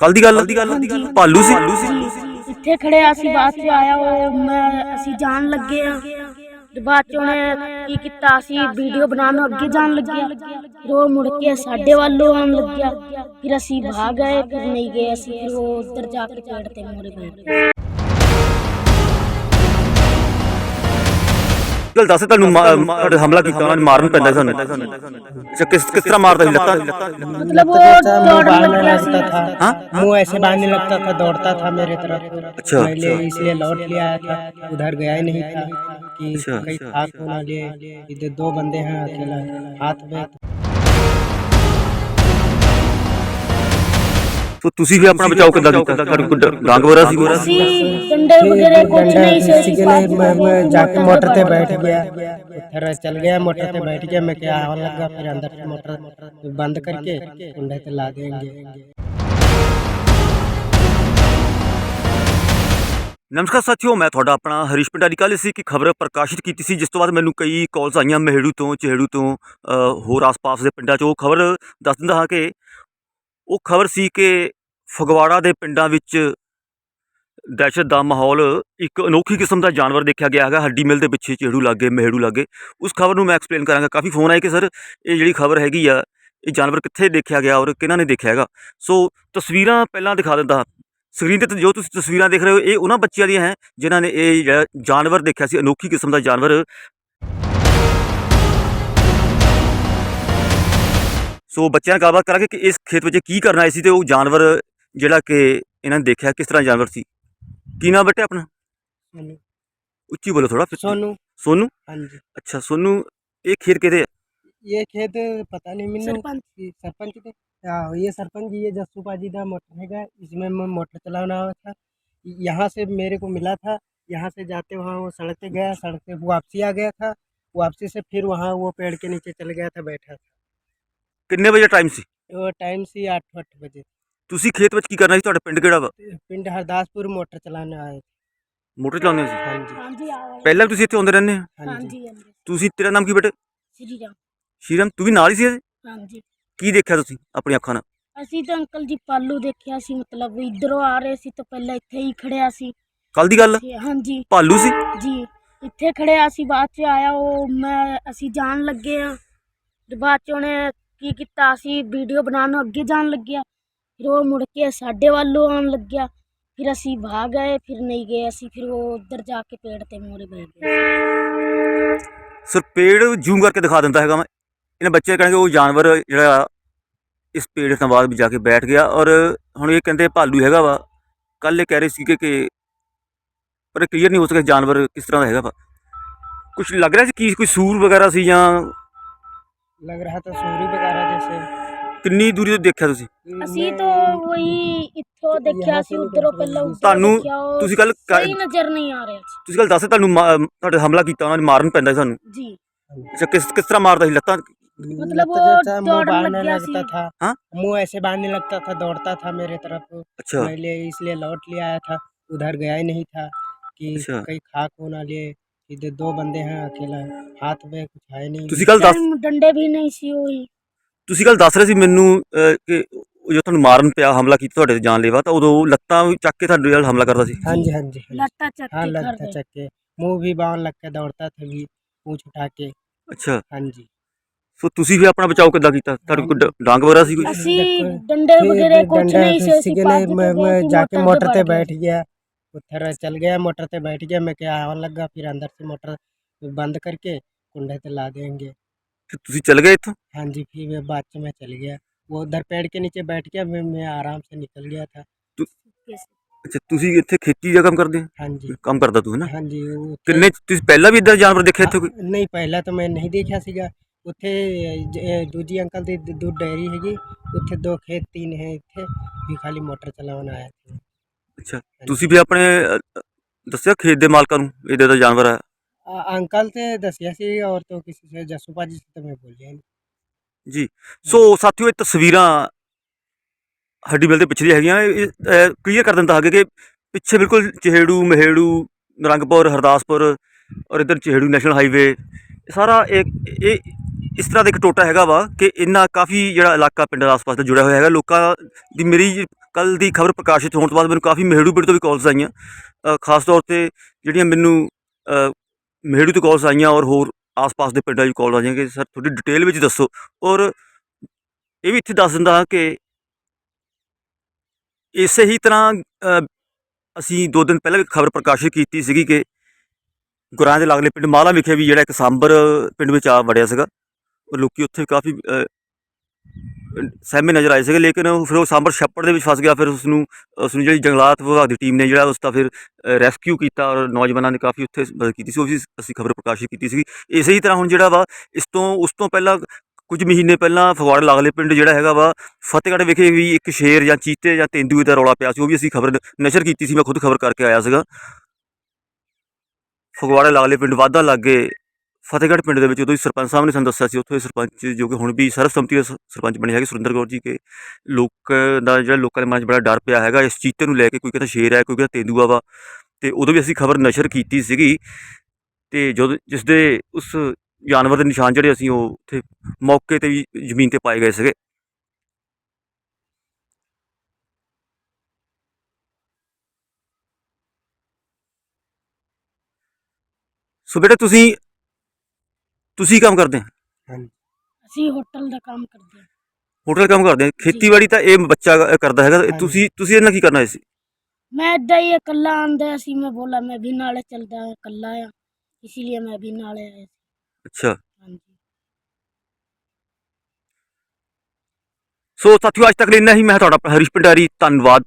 ਕੱਲ ਦੀ ਗੱਲ ਭਾਲੂ ਸੀ। ਇੱਥੇ ਖੜੇ ਆ ਅਸੀਂ ਬਾਅਦ ਚ ਆਇਆ ਉਹ ਮੈਂ ਅਸੀਂ ਜਾਣ ਲੱਗੇ ਆ। ਤੇ ਬਾਅਦ ਚ ਉਹਨੇ ਕੀ ਕੀਤਾ ਅਸੀਂ ਵੀਡੀਓ ਬਣਾਉਣ ਨੂੰ ਅੱਗੇ ਜਾਣ ਲੱਗਿਆ। ਫਿਰ ਉਹ ਮੁੜ ਕੇ ਸਾਡੇ ਵੱਲੋਂ ਆਉਣ ਲੱਗਿਆ। ਫਿਰ ਅਸੀਂ ਭਾਗ ਗਏ ਫਿਰ ਨਹੀਂ ਗਏ ਅਸੀਂ ਫਿਰ ਉਹ ਉੱਧਰ ਜਾ ਕੇ ਪੇੜ ਤੇ ਮੋਰੇ ਬੈਠ। ਗਏ ਗੱਲ ਦੱਸ ਤੁਹਾਨੂੰ ਮਾ- ਮਾ- ਤੁਹਾਡੇ ਹਮਲਾ ਕੀਤਾ ਉਹਨਾਂ ਨੇ ਮਾਰਨ ਪੈਂਦਾ ਸੀ ਤੁਹਾਨੂੰ ਅੱਛਾ ਕਿਸ ਕਿਸ ਤਰ੍ਹਾਂ ਮਾਰਦਾ ਸੀ ਲੱਤਾਂ ਮਤਲਬ ਉਹ अच्छा मुंह ਦੌੜਨ बांधने ਲੱਗਿਆ ਸੀ लगता था हाँ? मुंह ऐसे बांधने लगता था दौड़ता था मेरे तरफ अच्छा। मैं ले- इसलिए लौट लिया आया था उधर गया ही नहीं था कि अच्छा, कहीं अच्छा। खाक होना लिए इधर दो बंदे हैं अकेला हाथ में ਤੋ ਤੁਸੀਂ ਵੀ ਆਪਣਾ ਬਚਾਓ ਕਿੱਦਾਂ ਕੀਤਾ? ਤੁਹਾਡੇ ਕੋਲ ਡਾਂਗ ਵਗੈਰਾ ਸੀ ਅਸੀਂ डंडे वगैरह कुछ डंडा नहीं से किसी के नहीं मैं मैं जाके मोटर पे बैठ गया फिर चल गया मोटर पे बैठ गया मैं क्या आवन लगा फिर अंदर मोटर बंद करके डंडे पे ला ਨਮਸਕਾਰ ਸਾਥਿਓ ਮੈਂ ਤੁਹਾਡਾ ਆਪਣਾ ਹਰੀਸ਼ ਪਿੰਡਾਰੀ। ਕੱਲ ਸੀ ਕਿ ਖਬਰ ਪ੍ਰਕਾਸ਼ਿਤ ਕੀਤੀ ਸੀ ਜਿਸ ਤੋਂ ਬਾਅਦ ਮੈਨੂੰ ਕਈ ਕਾਲਸ ਆਈਆਂ ਮਹਿੜੂ ਤੋਂ ਚਿਹੜੂ ਤੋਂ ਅ, ਹੋਰ ਆਸ-ਪਾਸ ਦੇ ਪਿੰਡਾਂ 'ਚੋਂ। ਖਬਰ ਦੱਸ ਦਿੰਦਾ ਹਾਂ ਕਿ ਉਹ ਖਬਰ ਸੀ ਕਿ ਫਗਵਾੜਾ ਦੇ ਪਿੰਡਾਂ ਵਿੱਚ ਦਹਿਸ਼ਤ ਦਾ ਮਾਹੌਲ ਇੱਕ ਅਨੋਖੀ ਕਿਸਮ ਦਾ ਜਾਨਵਰ ਦੇਖਿਆ ਗਿਆ ਹੈਗਾ, ਹੱਡੀ ਮਿਲ ਦੇ ਪਿੱਛੇ ਚਿਹੜੂ ਲਾਗੇ, ਮਹਿੜੂ ਲਾਗੇ। ਉਸ ਖਬਰ ਨੂੰ ਮੈਂ ਐਕਸਪਲੇਨ ਕਰਾਂਗਾ। ਕਾਫੀ ਫੋਨ ਆਏ ਕਿ ਸਰ ਇਹ ਜਿਹੜੀ ਖਬਰ ਹੈਗੀ ਆ, ਇਹ ਜਾਨਵਰ ਕਿੱਥੇ ਦੇਖਿਆ ਗਿਆ ਔਰ ਕਿਹਨਾਂ ਨੇ ਦੇਖਿਆ ਹੈਗਾ? ਸੋ ਤਸਵੀਰਾਂ ਪਹਿਲਾਂ ਦਿਖਾ ਦਿੰਦਾ। ਸਕਰੀਨ ਤੇ ਜੋ ਤੁਸੀਂ ਤਸਵੀਰਾਂ ਦੇਖ ਰਹੇ ਹੋ, ਇਹ ਉਹਨਾਂ ਬੱਚਿਆਂ ਦੀਆਂ ਹੈ, ਜਿਨ੍ਹਾਂ ਨੇ ਇਹ ਜਿਹੜਾ ਜਾਨਵਰ ਦੇਖਿਆ ਸੀ, ਅਨੋਖੀ ਕਿਸਮ ਦਾ ਜਾਨਵਰ ਸੋ ਬੱਚਿਆਂ ਨਾਲ ਗੱਲਬਾਤ ਕਰਾਂਗੇ ਕਿ ਇਸ ਖੇਤ ਵਿੱਚ ਕੀ ਕਰਨ ਆਏ ਸੀ ਤੇ ਉਹ ਜਾਨਵਰ ਜਿਹੜਾ ਕਿ ਇਹਨਾਂ ਨੇ ਦੇਖਿਆ ਕਿਸ ਤਰ੍ਹਾਂ ਜਾਨਵਰ ਸੀ ਕੀ ਨਾਮ ਬੇਟੇ ਆਪਣਾ सोनू ਉੱਚੀ ਬੋਲੋ ਥੋੜਾ सोनू ਸੋਨੂ हाँ जी ਅੱਛਾ ਸੋਨੂ ਇਹ ਖੇਤ ਕਿਹਦੇ ਹੈ ये खेत पता नहीं मैंने सरपंच। कि सरपंच थे हाँ ये सरपंच जी ये जस्सू पाजी का मोटर हैगा इसमें मैं मोटर चलाना हुआ था यहाँ से मेरे को मिला था यहाँ से जाते वहाँ वो सड़क पे गया सड़क पे वापसी आ गया था वापसी से फिर वहाँ वो पेड़ के नीचे चल गया था बैठा था ਕਿੰਨੇ ਵਜੇ ਟਾਈਮ ਸੀ? ਉਹ ਟਾਈਮ ਸੀ 8:00 ਵਜੇ। ਤੁਸੀਂ ਖੇਤ ਵਿੱਚ ਕੀ ਕਰਨਾ ਸੀ? ਤੁਹਾਡਾ ਪਿੰਡ ਕਿਹੜਾ ਵਾ? ਪਿੰਡ ਹਰਦਾਸਪੁਰ ਮੋਟਰ ਚਲਾਉਣ ਆਏ ਮੋਟਰ ਚਲਾਉਂਦੇ ਸੀ ਹਾਂਜੀ। ਪਹਿਲਾਂ ਤੁਸੀਂ ਇੱਥੇ ਆਉਂਦੇ ਰਹਿੰਦੇ ਆ ਹਾਂਜੀ। ਤੁਸੀਂ ਤੇਰਾ ਨਾਮ ਕੀ ਬੇਟੇ? ਸ੍ਰੀ ਸ਼ੀਰਮ ਤੂੰ ਵੀ ਨਾਲ ਹੀ ਸੀ ਹਾਂਜੀ? ਕੀ ਦੇਖਿਆ ਤੁਸੀਂ ਆਪਣੀ ਅੱਖਾਂ ਨਾਲ? ਅਸੀਂ ਤਾਂ ਅੰਕਲ ਜੀ ਪਾਲੂ ਦੇਖਿਆ ਸੀ ਮਤਲਬ ਵੀ ਇਧਰੋਂ ਆ ਰਹੇ ਸੀ ਤਾਂ ਪਹਿਲਾਂ ਇੱਥੇ ਹੀ ਖੜਿਆ ਸੀ। ਕੱਲ ਦੀ ਗੱਲ ਆ? ਹਾਂਜੀ। ਭਾਲੂ ਸੀ? ਜੀ ਇੱਥੇ ਖੜਿਆ ਸੀ ਬਾਅਦ ਚ ਆਇਆ ਉਹ ਮੈਂ ਅਸੀਂ ਜਾਣ ਲੱਗੇ ਆ ਬਾਅਦ ਚ ਉਹਨੇ ਕੀ ਕੀਤਾ ਅਸੀਂ? ਵੀਡੀਓ ਬਣਾਉਣ ਨੂੰ ਅੱਗੇ ਜਾਣ ਲੱਗਿਆ। ਫਿਰ ਉਹ ਮੁੜ ਕੇ ਸਾਡੇ ਵੱਲੋਂ ਆਉਣ ਲੱਗਿਆ। ਫਿਰ ਅਸੀਂ ਭਾਗ ਗਏ, ਫਿਰ ਨਹੀਂ ਗਏ ਅਸੀਂ, ਫਿਰ ਉਹ ਉੱਧਰ ਜਾ ਕੇ ਪੇੜ ਤੇ ਮੋਰੇ ਬੈਠ ਗਏ ਸਰ, ਪੇੜ ਜ਼ੂਮ ਕਰਕੇ ਦਿਖਾ ਦਿੰਦਾ ਹੈਗਾ ਮੈਂ। ਇਹਨਾਂ ਬੱਚੇ ਕਹਿੰਦੇ ਉਹ ਜਾਨਵਰ ਜਿਹੜਾ ਇਸ ਪੇੜ ਤੋਂ ਬਾਅਦ ਵੀ ਜਾ ਕੇ ਬੈਠ ਗਿਆ। ਔਰ ਹੁਣ ਇਹ ਕਹਿੰਦੇ ਭਾਲੂ ਹੈਗਾ ਵਾ। ਕੱਲ ਇਹ ਕਹਿ ਰਹੇ ਸੀ ਕਿ ਕਿ ਪਰ ਕਲੀਅਰ ਨਹੀਂ ਹੋ ਸਕਿਆ ਜਾਨਵਰ ਕਿਸ ਤਰ੍ਹਾਂ ਦਾ ਹੈਗਾ ਵਾ। ਕੁਝ ਲੱਗ ਰਿਹਾ ਸੀ ਕੀ ਕੋਈ ਸੂਰ ਵਗੈਰਾ ਸੀ ਜਾਂ लग रहा था सूरी वगैरह जैसे ਕਿੰਨੀ ਦੂਰੀ ਤੋਂ ਦੇਖਿਆ ਤੁਸੀਂ ਅਸੀਂ ਤਾਂ ਉਹੀ ਇੱਥੋਂ ਦੇਖਿਆ ਸੀ ਉਧਰੋਂ ਪਹਿਲਾਂ ਉੱਧਰੋਂ ਤੁਹਾਨੂੰ- ਦੇਖਿਆ, ਉਹ ਤੁਸੀਂ ਕੱਲ ਸਹੀ ਨਜ਼ਰ ਨਹੀਂ ਆ ਰਿਹਾ ਸੀ ਤੁਸੀਂ ਕੱਲ ਦੱਸ ਤੁਹਾਨੂੰ ਮਾ- ਤੁਹਾਡੇ ਹਮਲਾ ਕੀਤਾ ਉਹਨਾਂ ਨੇ ਮਾਰਨ ਪੈਂਦਾ ਸੀ ਸਾਨੂੰ ਜੀ ਅੱਛਾ ਕਿਸ ਕਿਸ ਤਰ੍ਹਾਂ ਮਾਰਦਾ ਸੀ ਲੱਤਾਂ मतलब लगता वो था, मुंह दौड़ने बांधने लग गया लगता सी। था हाँ? मुंह ऐसे बांधने लगता था दौड़ता था मेरे तरफ ਅੱਛਾ मैं ले इसलिए लौट लिया आया था उधर गया ही नहीं था कि अच्छा। कहीं खाक होना लिए इधर दो बंदे हैं अकेला हाथ में कुछ है नहीं ਤੁਸੀਂ ਕੱਲ ਦੱਸ ਟਾਈਮ ਡੰਡੇ ਵੀ ਨਹੀਂ ਸੀ ਉਹੀ ਤੁਸੀਂ ਕੱਲ ਦੱਸ ਰਹੇ ਸੀ ਮੈਨੂੰ ਅਹ, ਕਿ ਉਹ ਜੋ ਤੁਹਾਨੂੰ ਮਾਰਨ ਪਿਆ ਹਮਲਾ ਕੀਤਾ ਤੁਹਾਡੇ ਤੇ ਜਾਨਲੇਵਾ ਤਾਂ ਉਦੋਂ ਲੱਤਾਂ ਵੀ ਚੱਕ ਕੇ ਤੁਹਾਡੇ ਨਾਲ ਹਮਲਾ ਕਰਦਾ ਸੀ हाँ जी हाँ जी हाँ जी। ਲੱਟਾ ਚੱਕ हाँ ਕੇ लगता ਕਰਦੇ चक्के मुंह भी बांध लग के दौड़ता था भी पूछ उठा के ਅੱਛਾ हाँ जी ਸੋ ਤੁਸੀਂ ਵੀ ਆਪਣਾ ਬਚਾਓ ਕਿੱਦਾਂ ਕੀਤਾ ਤੁਹਾਡੇ ਕੋਲ ਡ- ਡਾਂਗ ਵਗੈਰਾ ਸੀ ਕੋਈ ਅਸੀਂ देखो, ਡੰਡੇ फिर ਵਗੈਰੇ ਕੁਝ डंडा ਨਹੀਂ ਸੀ किसी ਅਸੀਂ के ਭੱਜ लिए ਕੇ मैं ਗਏ मैं ਸੀ, जाके मोटर पे गए। बैठ गया उधर चल गया मोटर पे बैठ गया मैं क्या आवन लगा फिर अंदर से मोटर बंद करके कुंडे पे ला देंगे ਫਿਰ ਤੁਸੀਂ ਚੱਲ ਗਏ ਇੱਥੋਂ हाँ जी फिर मैं बाद में मैं चल गया वो उधर पेड़ के नीचे बैठ गया मैं मैं आराम से निकल गया था ਅੱਛਾ ਤੁਸੀਂ ਇੱਥੇ ਖੇਤੀ ਦਾ ਕੰਮ ਕਰਦੇ ਹੋ हाँ जी ਕੰਮ ਕਰਦਾ ਤੂੰ ਹੈ ਨਾ हाँ जी वो ਕਿੰਨੇ ਤੁਸੀਂ ਪਹਿਲਾਂ ਵੀ ਇਦਾਂ ਜਾਨਵਰ ਦੇਖੇ ਇੱਥੇ ਕੋਈ ਨਹੀਂ ਪਹਿਲਾਂ ਤਾਂ ਮੈਂ ਨਹੀਂ ਦੇਖਿਆ ਸੀਗਾ ਉੱਥੇ ਜ- ਅਹ ਦੂਜੀ ਅੰਕਲ ਦੀ ਦ- ਦੁੱਧ ਡੈਰੀ ਹੈਗੀ ਉੱਥੇ ਦੋ ਖੇਤ ਤਿੰਨ ਹੈ ਇੱਥੇ ਵੀ ਖਾਲੀ ਮੋਟਰ ਚਲਾਉਣ ਆਇਆ ਸੀ ਅੱਛਾ। ਤੁਸੀਂ ਵੀ ਆਪਣੇ ਅ, ਦੱਸਿਆ ਖੇਤ ਦੇ ਮਾਲਕਾਂ ਨੂੰ ਇਹਦੇ ਦਾ ਜਾਨਵਰ ਆ- ਅੰਕਲ ਤੇ ਦੱਸਿਆ ਸੀ ਔਰ ਤੋਂ ਕਿਸੇ ਸੇ ਜੱਸੂ ਭਾਜੀ ਸੇ ਤਾਂ ਮੈਂ ਬੋਲਿਆ ਨਹੀਂ। ਜੀ। ਸੋ ਸਾਥੀਓ ਇਹ ਤਸਵੀਰਾਂ ਹੱਡੀ ਮਿਲ ਦੇ ਪਿੱਛੇ ਦੀ ਹੈਗੀਆਂ ਕਲੀਅਰ ਕਰ ਦਿੰਦਾ ਹੈਗਾ ਕਿ ਪਿੱਛੇ ਬਿਲਕੁਲ ਚਿਹੜੂ ਮਹੇੜੂ ਨਰੰਗਪੁਰ ਹਰਦਾਸਪੁਰ ਔਰ ਇੱਧਰ ਚਿਹੜੂ ਨੈਸ਼ਨਲ ਹਾਈਵੇ। ਇਹ ਸਾਰਾ ਇਹ ਇਹ ਇਸ ਤਰ੍ਹਾਂ ਦਾ ਇੱਕ ਟੋਟਾ ਹੈਗਾ ਵਾ ਕਿ ਇੰਨਾ ਕਾਫੀ ਜਿਹੜਾ ਇਲਾਕਾ ਪਿੰਡ ਦੇ ਆਸ-ਪਾਸ ਦਾ ਜੁੜਿਆ ਹੋਇਆ ਹੈਗਾ। ਲੋਕਾਂ ਦੀ ਮੇਰੀ ਕੱਲ ਦੀ ਖਬਰ ਪ੍ਰਕਾਸ਼ਿਤ ਹੋਣ ਤੋਂ ਬਾਅਦ ਮੈਨੂੰ ਕਾਫੀ ਮਹਿੜੂ ਪਿੰਡ ਤੋਂ ਵੀ ਕਾਲਸ ਆਈਆਂ। ਖਾਸ ਤੌਰ ਤੇ ਜਿਹੜੀਆਂ ਮੈਨੂੰ ਮਹਿੜੂ ਤੋਂ ਕਾਲਸ ਆਈਆਂ ਔਰ ਹੋਰ ਆਸ-ਪਾਸ ਦੇ ਪਿੰਡਾਂ 'ਚ ਕਾਲ ਆਈਆਂ ਕਿ ਸਰ ਤੁਹਾਡੀ ਡਿਟੇਲ ਵਿੱਚ ਦੱਸੋ। ਔਰ ਇਹ ਵੀ ਇੱਥੇ ਦੱਸ ਦਿੰਦਾ ਕਿ ਇਸੇ ਹੀ ਤਰ੍ਹਾਂ ਅਸੀਂ ਦੋ ਦਿਨ ਪਹਿਲਾਂ ਵੀ ਖਬਰ ਪ੍ਰਕਾਸ਼ਿਤ ਕੀਤੀ ਸੀਗੀ ਕਿ ਗੁਰਾਂ ਦੇ ਲਾਗਲੇ ਪਿੰਡ ਮਾਲਾ ਵਿਖੇ ਵੀ ਜਿਹੜਾ ਇੱਕ ਸਾਂਬਰ ਪਿੰਡ ਵਿੱਚ ਆ ਵੜਿਆ ਸੀਗਾ। ਉਹ ਲੋਕੀ ਉੱਥੇ ਕਾਫੀ ਸਹਿਮੇ ਨਜ਼ਰ ਆਏ ਸੀਗੇ, ਲੇਕਿਨ ਉਹ ਫਿਰ ਉਹ ਸਾਂਬਰ ਛੱਪੜ ਦੇ ਵਿੱਚ ਫਸ ਗਿਆ, ਫਿਰ ਉਸ ਨੂੰ ਉਸ ਨੂੰ ਜਿਹੜੀ ਜੰਗਲਾਤ ਵਿਭਾਗ ਦੀ ਟੀਮ ਨੇ ਜਿਹੜਾ ਉਸ ਦਾ ਫਿਰ ਰੈਸਕਿਊ ਕੀਤਾ ਔਰ ਨੌਜਵਾਨਾਂ ਨੇ ਕਾਫੀ ਉੱਥੇ ਮਦਦ ਕੀਤੀ ਸੀ, ਉਹ ਵੀ ਅਸੀਂ ਖਬਰ ਪ੍ਰਕਾਸ਼ਿਤ ਕੀਤੀ ਸੀਗੀ। ਇਸੇ ਹੀ ਤਰ੍ਹਾਂ ਹੁਣ ਜਿਹੜਾ ਵਾ, ਇਸ ਤੋਂ, ਉਸ ਤੋਂ ਪਹਿਲਾਂ ਕੁਝ ਮਹੀਨੇ ਪਹਿਲਾਂ ਫਗਵਾੜੇ ਲਾਗਲੇ ਪਿੰਡ ਜਿਹੜਾ ਹੈਗਾ ਵਾ, ਫਤਿਹਗੜ੍ਹ ਵਿਖੇ ਵੀ ਇੱਕ ਸ਼ੇਰ ਜਾਂ ਚੀਤੇ ਜਾਂ ਤੇਂਦੂਏ ਦਾ ਰੌਲਾ ਪਿਆ ਸੀ, ਉਹ ਵੀ ਅਸੀਂ ਖਬਰ ਨਸ਼ਰ ਕੀਤੀ ਸੀ, ਮੈਂ ਖੁਦ ਖਬਰ ਕਰਕੇ ਆਇਆ ਸੀਗਾ। ਫਗਵਾੜੇ ਲਾਗਲੇ ਪਿੰਡ ਵਾਧਾ ਲਾਗੇ ਫਤਿਹਗੜ੍ਹ ਪਿੰਡ ਦੇ ਵਿੱਚ ਉਦੋਂ ਹੀ ਸਰਪੰਚ ਸਾਹਿਬ ਨੇ ਸਾਨੂੰ ਦੱਸਿਆ ਸੀ, ਉੱਥੇ ਸਰਪੰਚ ਜੋ ਕਿ ਹੁਣ ਵੀ ਸਰਬਸੰਮਤੀ ਦੇ ਸ- ਸਰਪੰਚ ਬਣੇ ਹੈਗੇ ਸੁਰਿੰਦਰ ਕੌਰ ਜੀ ਕੇ। ਲੋਕ ਦਾ ਜਿਹੜਾ ਲੋਕਾਂ ਦੇ ਮਨ 'ਚ ਬੜਾ ਡਰ ਪਿਆ ਹੈਗਾ, ਇਸ ਚੀਤੇ ਨੂੰ ਲੈ ਕੇ ਕੋਈ ਕਹਿੰਦਾ ਸ਼ੇਰ ਹੈ, ਕੋਈ ਕਹਿੰਦਾ ਤੇਂਦੂਆ ਵਾ। ਤੇ ਉਦੋਂ ਵੀ ਅਸੀਂ ਖਬਰ ਨਸ਼ਰ ਕੀਤੀ ਸੀਗੀ। ਤੇ ਜਦੋਂ ਜਿਸ ਦੇ ਉਸ ਜਾਨਵਰ ਦੇ ਨਿਸ਼ਾਨ ਜਿਹੜੇ ਅਸੀਂ ਉਹ ਉੱਥੇ ਮੌਕੇ ਤੇ ਵੀ ਜ਼ਮੀਨ ਤੇ ਪਾਏ ਗਏ ਸੀਗੇ। ਸੋ ਬੇਟਾ ਤੁਸੀਂ ਤੁਸੀਂ ਕੰਮ ਕਰਦੇ ਹੋ? ਅਸੀਂ ਹੋਟਲ ਦਾ ਕੰਮ ਕਰਦੇ ਹਾਂ। ਹੋਟਲ ਕੰਮ ਕਰਦੇ ਹੋ? ਖੇਤੀਬਾੜੀ ਤਾਂ ਇਹ ਬੱਚਾ ਕਰਦਾ ਹੈਗਾ। ਤੁਸੀਂ ਤੁਸੀਂ ਇਹਨਾਂ ਕੀ ਕਰਨਾ ਸੀ? ਮੈਂ ਏਦਾਂ ਹੀ ਇਕੱਲਾ ਆਂਦਾ ਸੀ। ਮੈਂ ਬੋਲਾ ਮੈਂ ਵੀ ਨਾਲੇ ਚੱਲਦਾ ਇਕੱਲਾ ਆ ਇਸ ਲਈ ਮੈਂ ਵੀ ਨਾਲੇ ਆਇਆ ਅੱਛਾ। ਸੋ ਸਾਥੀਓ ਅੱਜ ਤੱਕ ਲਈ ਇੰਨਾ ਮੈਂ ਤੁਹਾਡਾ ਹਰੀਸ਼ ਭੰਡਾਰੀ ਧੰਨਵਾਦ।